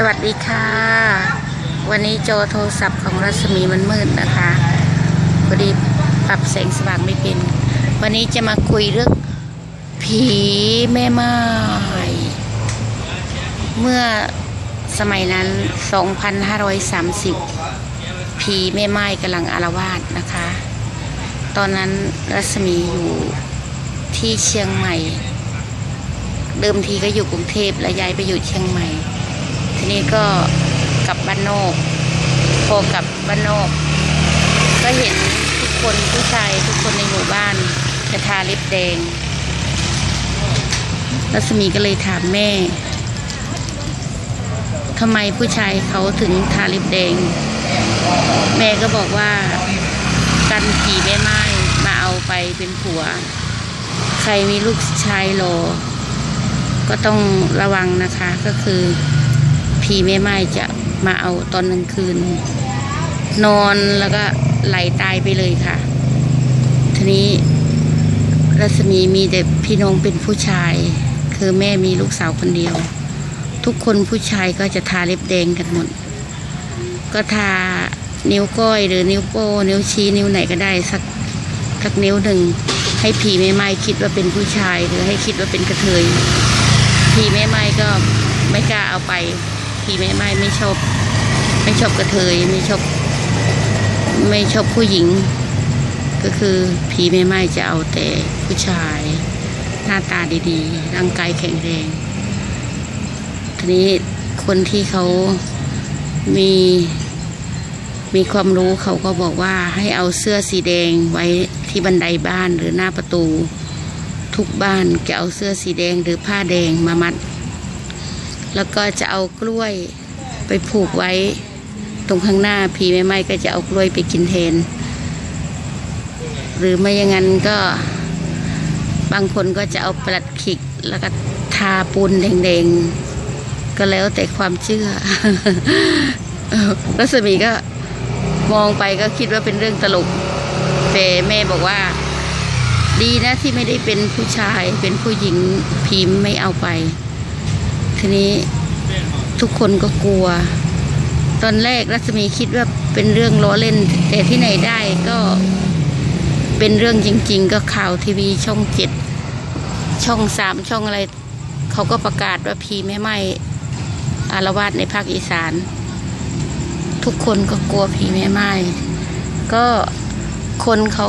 สวัสดีค่ะ วันนี้โจโทรศัพท์ของรัศมีมันมืดนะคะพอดีปรับแสงสว่างไม่เป็น วันนี้จะมาคุยเรื่องผีแม่ไม้เมื่อสมัยนั้น 2,530 ผีแม่ไม้กำลังอารวาสนะคะ ตอนนั้นรัศมีอยู่ที่เชียงใหม่ เดิมทีก็อยู่กรุงเทพแล้วย้ายไปอยู่เชียงใหม่ นี้ก็กลับบ้านนอกพอกลับบ้านนอก ก็เห็นทุกคนผู้ชายทุกคนในหมู่บ้านจะทาล็บแดงรัศมีก็เลยถามแม่ทำไมผู้ชายเขาถึงทาล็บแดง แม่ก็บอกว่ากันผีแม่ไม้มาเอาไปเป็นผัว ใครมีลูกชายโลก็ต้องระวังนะคะก็คือ ผีแม่ไม้จะมาเอาตอนกลางคืน นอนแล้วก็ไหลตายไปเลยค่ะ ทีนี้รัศมีมีแต่พี่น้องเป็นผู้ชาย คือแม่มีลูกสาวคนเดียว ทุกคนผู้ชายก็จะทาเล็บแดงกันหมด ก็ทานิ้วก้อยหรือนิ้วโป้นิ้วชี้นิ้วไหนก็ได้สักสักนิ้วหนึ่งให้ผีแม่ไม้คิดว่าเป็นผู้ชาย หรือให้คิดว่าเป็นกระเทยผีแม่ไม้ก็ไม่กล้าเอาไป ผีแม่ไม้ไม่ชอบ ไม่ชอบกระเทยไม่ชอบ ไม่ชอบผู้หญิง ก็คือผีแม่ไม้จะเอาแต่ผู้ชาย หน้าตาดีๆ ร่างกายแข็งแรง ทีนี้คนที่เขามีมีความรู้เขาก็บอกว่าให้เอาเสื้อสีแดงไว้ที่บันไดบ้านหรือหน้าประตู ทุกบ้านจะเอาเสื้อสีแดงหรือผ้าแดงมามัด แล้วก็จะเอากล้วยไปผูกไว้ ตรงข้างหน้าผีแม่ไม้ก็จะเอากล้วยไปกินแทน หรือไม่อย่างนั้นก็บางคนก็จะเอาปลัดขิกแล้วก็ทาปูนแดงๆ ก็แล้วแต่ความเชื่อรัศมีก็มองไปก็คิดว่าเป็นเรื่องตลกแต่แม่บอกว่า ดีนะที่ไม่ได้เป็นผู้ชายเป็นผู้หญิงพิมพ์ไม่เอาไป ทีนี้ทุกคนก็กลัว ตอนแรกรัศมีคิดว่าเป็นเรื่องล้อเล่น แต่ที่ไหนได้ก็เป็นเรื่องจริง ๆ ก็ข่าวทีวีช่องเจ็ดช่องสามช่องอะไรเขาก็ประกาศว่าพีแม่ไม้อารวาสในภาคอีสาน ทุกคนก็กลัวผีแม่ไม้ก็คนเขา